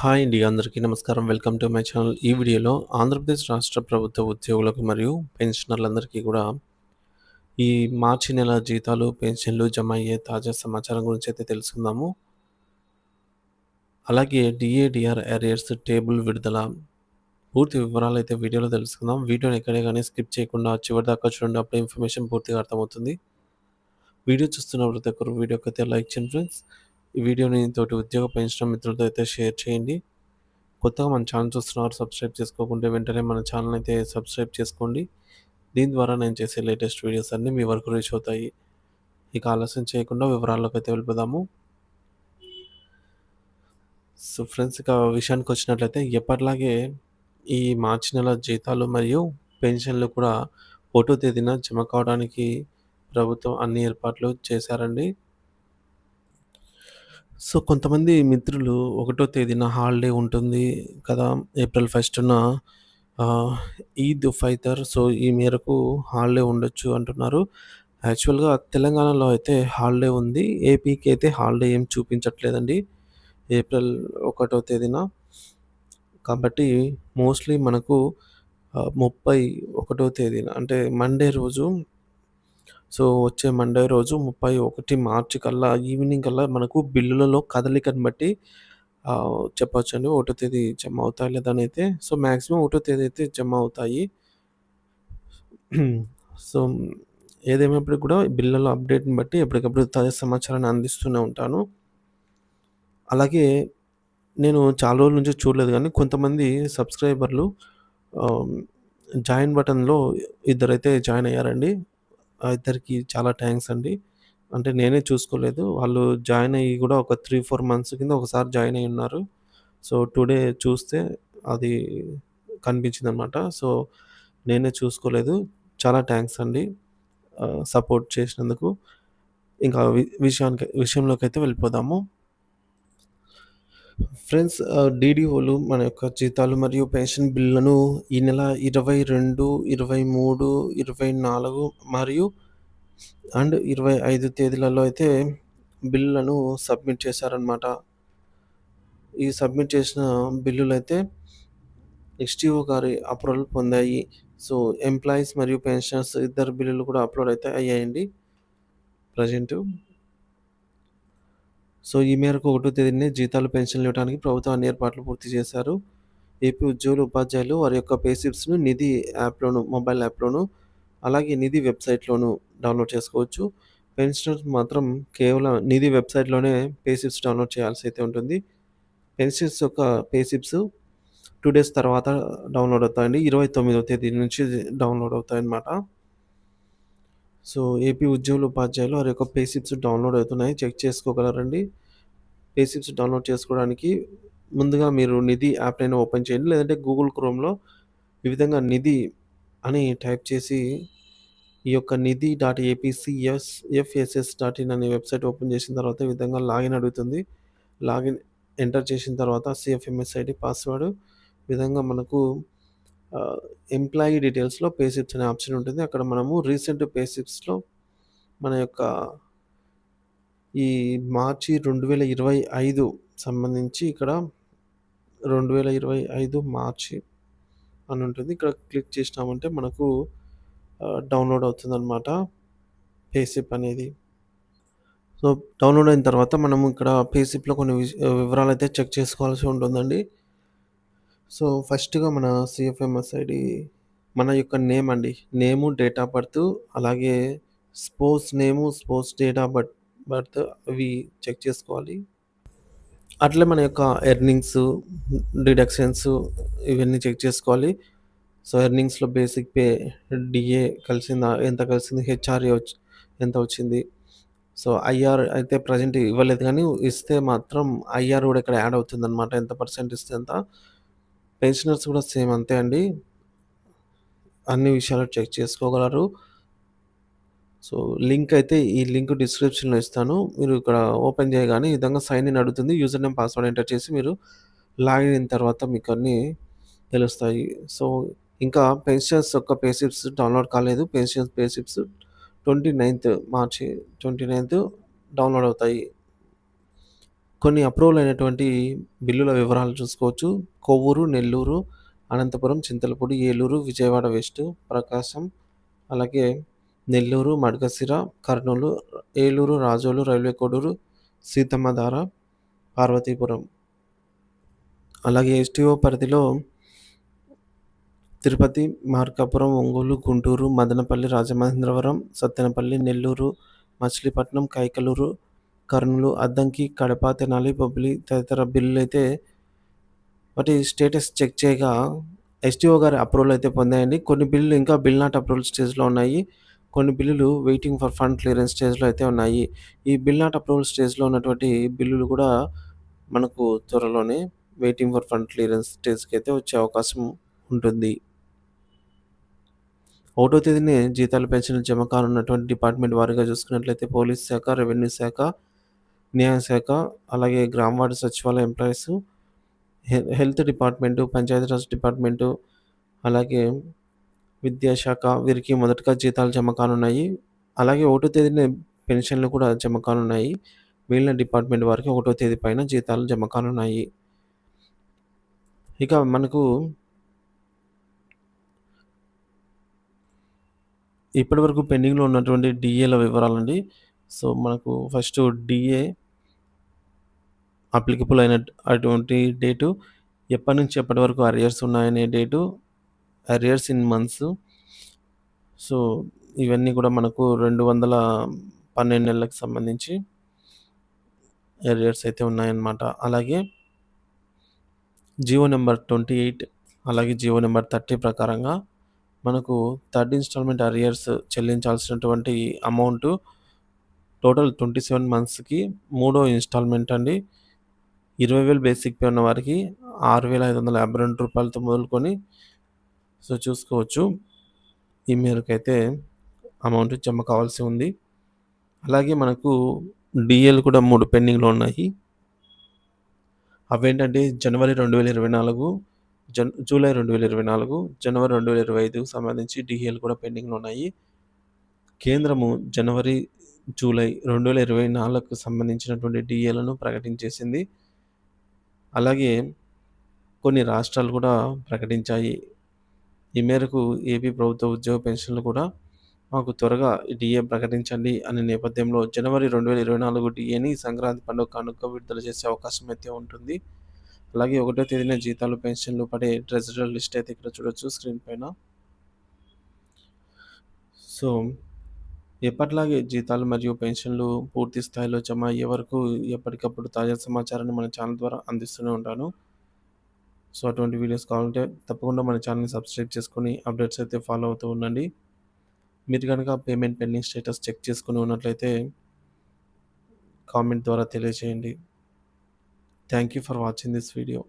Hi అండి అందరికీ నమస్కారం. Welcome to my channel. ఈ వీడియోలో ఆంధ్రప్రదేశ్ రాష్ట్ర ప్రభుత్వ ఉద్యోగులకు మరియు పెన్షనర్లందరికీ కూడా ఈ మార్చి నెల జీతాలు పెన్షన్లు జమ అయ్యే తాజా సమాచారం గురించి అయితే తెలుసుకుందాము. అలాగే డిఏడిఆర్ ఎరియర్స్ టేబుల్ విడుదల పూర్తి వివరాలు అయితే వీడియోలో తెలుసుకుందాం. వీడియోని ఎక్కడే కానీ స్కిప్ చేయకుండా చివరి దాకా చూడండి అప్పుడు ఇన్ఫర్మేషన్ పూర్తిగా అర్థమవుతుంది. వీడియో చూస్తున్న ప్రతి ఒక్కరు వీడియోకి అయితే లైక్ చేయండి ఫ్రెండ్స్. ఈ వీడియోని తోటి ఉద్యోగ పెంచడం మిత్రులతో అయితే షేర్ చేయండి. కొత్తగా మన ఛానల్ చూస్తున్నారు సబ్స్క్రైబ్ చేసుకోకుంటే వెంటనే మన ఛానల్ అయితే సబ్స్క్రైబ్ చేసుకోండి. దీని ద్వారా నేను చేసే లేటెస్ట్ వీడియోస్ అన్నీ మీ వరకు రీచ్ అవుతాయి. ఇక ఆలస్యం చేయకుండా వివరాల్లోకి అయితే వెళ్ళిపోదాము. సో ఫ్రెండ్స్ ఇక విషయానికి వచ్చినట్లయితే ఎప్పటిలాగే ఈ మార్చి నెల జీతాలు మరియు పెన్షన్లు కూడా ఒకటో తేదీన జమ కావడానికి ప్రభుత్వం అన్ని ఏర్పాట్లు చేశారండి. సో కొంతమంది మిత్రులు ఒకటో తేదీన హాలిడే ఉంటుంది కదా ఏప్రిల్ ఫస్ట్న. ఈద్ ఫైతర్ సో ఈ మేరకు హాలిడే ఉండొచ్చు అంటున్నారు. యాక్చువల్గా తెలంగాణలో అయితే హాలిడే ఉంది. ఏపీకి అయితే హాలిడే ఏం చూపించట్లేదండి. ఏప్రిల్ ఒకటో తేదీన. కాబట్టి మోస్ట్లీ మనకు ముప్పై ఒకటో తేదీన అంటే మండే రోజు సో వచ్చే మండే రోజు ముప్పై ఒకటి మార్చి కల్లా ఈవినింగ్ కల్లా మనకు బిల్లులలో కదలికను బట్టి చెప్పొచ్చు అండి ఒకటో తేదీ జమ అవుతాయి లేదని అయితే సో మ్యాక్సిమం ఒకటో తేదీ అయితే జమ అవుతాయి సో ఏదేమైనప్పటికీ కూడా బిల్లుల అప్డేట్ని బట్టి ఎప్పటికప్పుడు తాజా సమాచారాన్ని అందిస్తూనే ఉంటాను. అలాగే నేను చాలా రోజుల నుంచి చూడలేదు కానీ కొంతమంది సబ్స్క్రైబర్లు జాయిన్ బటన్లో ఇద్దరైతే జాయిన్ అయ్యారండి. ఆ ఇద్దరికి చాలా థ్యాంక్స్ అండి. అంటే నేనే చూసుకోలేదు. వాళ్ళు జాయిన్ అయ్యి కూడా ఒక త్రీ ఫోర్ మంత్స్ కింద ఒకసారి జాయిన్ అయి ఉన్నారు. సో టుడే చూస్తే అది కనిపించింది అనమాట సో నేనే చూసుకోలేదు. చాలా థ్యాంక్స్ అండి. సపోర్ట్ చేసినందుకు. ఇంకా విషయానికి విషయంలోకి అయితే వెళ్ళిపోదాము. ఫ్రెండ్స్ డీడీఓలు మన యొక్క జీతాలు మరియు పెన్షన్ బిల్లును ఈ నెల ఇరవై రెండు ఇరవై మూడు ఇరవై నాలుగు మరియు అండ్ ఇరవై ఐదు తేదీలలో అయితే బిల్లులను సబ్మిట్ చేశారనమాట ఈ సబ్మిట్ చేసిన బిల్లులు అయితే ఎస్టీఓ గారి అప్రూవల్ పొందాయి. సో ఎంప్లాయీస్ మరియు పెన్షనర్స్ ఇద్దరు బిల్లులు కూడా అప్లోడ్ అయితే అయ్యాయండి. ప్రజెంటు సో ఈ మేరకు ఒకటో తేదీనే జీతాలు పెన్షన్లు ఇవ్వడానికి ప్రభుత్వం అన్ని ఏర్పాట్లు పూర్తి చేశారు. ఏపీ ఉద్యోగులు ఉపాధ్యాయులు వారి యొక్క పేసిప్స్ను నిధి యాప్లోను మొబైల్ యాప్లోను అలాగే నిధి వెబ్సైట్లోను డౌన్లోడ్ చేసుకోవచ్చు. పెన్షనర్స్ మాత్రం కేవలం నిధి వెబ్సైట్లోనే పేసిప్స్ డౌన్లోడ్ చేయాల్సి అయితే ఉంటుంది. పెన్షన్స్ యొక్క పేసిప్స్ టూ డేస్ తర్వాత డౌన్లోడ్ అవుతాయండి. ఇరవై తొమ్మిదవ తేదీ నుంచి డౌన్లోడ్ అవుతాయన్నమాట. సో ఏపీ ఉద్యోగులు ఉపాధ్యాయులు వారి యొక్క పేసిప్స్ డౌన్లోడ్ అవుతున్నాయి. చెక్ చేసుకోగలరండి. పేసిప్స్ డౌన్లోడ్ చేసుకోవడానికి ముందుగా మీరు నిధి యాప్ అయినా ఓపెన్ చేయండి. లేదంటే గూగుల్ క్రోమ్లో ఈ విధంగా నిధి అని టైప్ చేసి ఈ యొక్క Nidhi dot APCS FSS dot in అనే వెబ్సైట్ ఓపెన్ చేసిన తర్వాత ఈ విధంగా లాగిన్ అడుగుతుంది. లాగిన్ ఎంటర్ చేసిన తర్వాత సిఎఫ్ఎంఎస్ ఐడి పాస్వర్డ్ విధంగా మనకు ఎంప్లాయీ డీటెయిల్స్లో పేసిప్స్ అనే ఆప్షన్ ఉంటుంది. అక్కడ మనము రీసెంట్ పేసిప్స్లో మన యొక్క ఈ మార్చి రెండు వేల ఇరవై ఐదు సంబంధించి ఇక్కడ రెండు వేల ఇరవై ఐదు మార్చి అని ఉంటుంది. ఇక్కడ క్లిక్ చేసినామంటే మనకు డౌన్లోడ్ అవుతుందన్నమాట పేసిప్ అనేది. సో డౌన్లోడ్ అయిన తర్వాత మనము ఇక్కడ పేసిప్లో కొన్ని వివరాలు అయితే చెక్ చేసుకోవాల్సి ఉంటుందండి. సో ఫస్ట్గా మన సిఎఫ్ఎంఎస్ ఐడి మన యొక్క నేమ్ అండి. నేము డేట్ ఆఫ్ బర్త్ అలాగే spouse name spouse date of birth birth అవి చెక్ చేసుకోవాలి. అట్లే మన యొక్క ఎర్నింగ్స్ డిడక్షన్స్ ఇవన్నీ చెక్ చేసుకోవాలి. సో ఎర్నింగ్స్లో బేసిక్ పే డిఏ కలిసిందా ఎంత కలిసింది హెచ్ఆర్ఏ వచ్చి ఎంత వచ్చింది. సో ఐఆర్ అయితే ప్రజెంట్ ఇవ్వలేదు కానీ ఇస్తే మాత్రం ఐఆర్ కూడా ఇక్కడ యాడ్ అవుతుంది అనమాట ఎంత పర్సెంట్ ఇస్తే ఎంత పెన్షనర్స్ కూడా సేమ్ అంతే అండి. అన్ని విషయాలు చెక్ చేసుకోగలరు. సో లింక్ అయితే ఈ లింక్ డిస్క్రిప్షన్లో ఇస్తాను. మీరు ఇక్కడ ఓపెన్ చేయగానే ఈ విధంగా సైన్ ఇన్ అడుగుతుంది. యూజర్ నేమ్ పాస్వర్డ్ ఎంటర్ చేసి మీరు లాగిన్ అయిన తర్వాత మీకు అన్నీ తెలుస్తాయి. సో ఇంకా పెన్షన్స్ యొక్క పేసిప్స్ డౌన్లోడ్ కాలేదు. పెన్షన్స్ పేసిప్స్ ట్వంటీ నైన్త్ మార్చి ట్వంటీ నైన్త్ డౌన్లోడ్ అవుతాయి. కొన్ని అప్రూవల్ అయినటువంటి బిల్లుల వివరాలు చూసుకోవచ్చు. కొవ్వూరు, నెల్లూరు, అనంతపురం, చింతలపూడి, ఏలూరు, విజయవాడ వెస్ట్, ప్రకాశం, అలాగే నెల్లూరు, మడకశిర, కర్నూలు, ఏలూరు, రాజోలు, రైల్వే కోడూరు, సీతమ్మధార, పార్వతీపురం. అలాగే ఎస్టీఓ పరిధిలో తిరుపతి, మార్కాపురం, ఒంగోలు, గుంటూరు, మదనపల్లి, రాజమహేంద్రవరం, సత్తెనపల్లి, నెల్లూరు, మచిలీపట్నం, కైకలూరు, కర్నూలు, అద్దంకి, కడప, తెనాలి, బొబ్బిలి తదితర బిల్లులైతే వాటి స్టేటస్ చెక్ చేయగా ఎస్టీఓ గారి అప్రూవల్ అయితే పొందాయండి. కొన్ని బిల్లులు ఇంకా బిల్ నాట్ అప్రూవల్ స్టేజ్‌లో ఉన్నాయి. కొన్ని బిల్లులు వెయిటింగ్ ఫర్ ఫండ్ క్లియరెన్స్ స్టేజ్‌లో అయితే ఉన్నాయి. ఈ బిల్ నాట్ అప్రూవల్ స్టేజ్‌లో ఉన్నటువంటి బిల్లులు కూడా మనకు త్వరలోనే వెయిటింగ్ ఫర్ ఫండ్ క్లియరెన్స్ స్టేజ్‌కి అయితే వచ్చే అవకాశం ఉంటుంది. ఒకటో తేదీనే జీతాలు, పెన్షన్లు జమ కానున్నటువంటి డిపార్ట్మెంట్ వారీగా చూసుకున్నట్లయితే పోలీస్ శాఖ, రెవెన్యూ శాఖ, న్యాయశాఖ, అలాగే గ్రామ వార్డు సచివాలయ employees, health department, Panchayati Raj department, అలాగే విద్యాశాఖ వీరికి మొదటగా జీతాలు జమ కానున్నాయి. అలాగే ఒకటో తేదీన పెన్షన్లు కూడా జమ కానున్నాయి. మిగిలిన డిపార్ట్మెంట్ వారికి ఒకటో తేదీ పైన జీతాలు జమ కానున్నాయి. ఇక మనకు ఇప్పటివరకు పెండింగ్‌లో ఉన్నటువంటి డిఏల వివరాలండి. సో, మనకు ఫస్ట్ డిఏ అప్లికబుల్ అయిన అటువంటి డేటు, ఎప్పటి నుంచి ఎప్పటి వరకు అరియర్స్ ఉన్నాయనే date, arrears in months. So, ఇవన్నీ కూడా మనకు 212 నెలలకు సంబంధించి అరియర్స్ అయితే ఉన్నాయన్నమాట. అలాగే జియో నెంబర్ ట్వంటీ ఎయిట్ అలాగే జియో నెంబర్ థర్టీ ప్రకారంగా మనకు థర్డ్ ఇన్‌స్టాల్‌మెంట్ అరియర్స్ చెల్లించాల్సినటువంటి అమౌంటు టోటల్ 27 మంత్స్‌కి మూడో ఇన్‌స్టాల్‌మెంట్ అండి. ఇరవై వేలు బేసిక్ పే ఉన్న వారికి ఆరు వేల ఐదు వందల యాభై రెండు రూపాయలతో మొదలుకొని సో, చూసుకోవచ్చు. ఈ మేరకు అయితే అమౌంట్ జమ కావాల్సి ఉంది. అలాగే మనకు డిఎల్ కూడా మూడు పెండింగ్‌లో ఉన్నాయి. అవేంటంటే జనవరి 2024, జన్ జూలై 2024, జనవరి 2025కి సంబంధించి డిఎల్ కూడా పెండింగ్‌లో ఉన్నాయి. కేంద్రము జనవరి, జూలై 2024కు సంబంధించినటువంటి డీఏలను ప్రకటించేసింది. అలాగే కొన్ని రాష్ట్రాలు కూడా ప్రకటించాయి. ఈ మేరకు ఏపీ ప్రభుత్వ ఉద్యోగ పెన్షన్లు కూడా మాకు త్వరగా డిఏ ప్రకటించండి అనే నేపథ్యంలో జనవరి రెండు వేల ఇరవై నాలుగు డిఏని సంక్రాంతి పండుగ కానుక విడుదల చేసే అవకాశం అయితే ఉంటుంది. అలాగే ఒకటో తేదీన జీతాలు, పెన్షన్లు పడే ట్రెజరర్ లిస్ట్ అయితే ఇక్కడ చూడొచ్చు స్క్రీన్ పైన. సో, ఎప్పటిలాగే జీతాలు మరియు పెన్షన్లు పూర్తి స్థాయిలో జమ అయ్యే వరకు ఎప్పటికప్పుడు తాజా సమాచారాన్ని మన ఛానల్ ద్వారా అందిస్తూనే ఉంటాను. సో, అటువంటి వీడియోస్ కావాలంటే తప్పకుండా మన ఛానల్‌ని సబ్స్క్రైబ్ చేసుకొని అప్డేట్స్ అయితే ఫాలో అవుతూ ఉండండి. మీరు కనుక పేమెంట్ పెండింగ్ స్టేటస్ చెక్ చేసుకుని ఉన్నట్లయితే కామెంట్ ద్వారా తెలియజేయండి. Thank you for watching this video.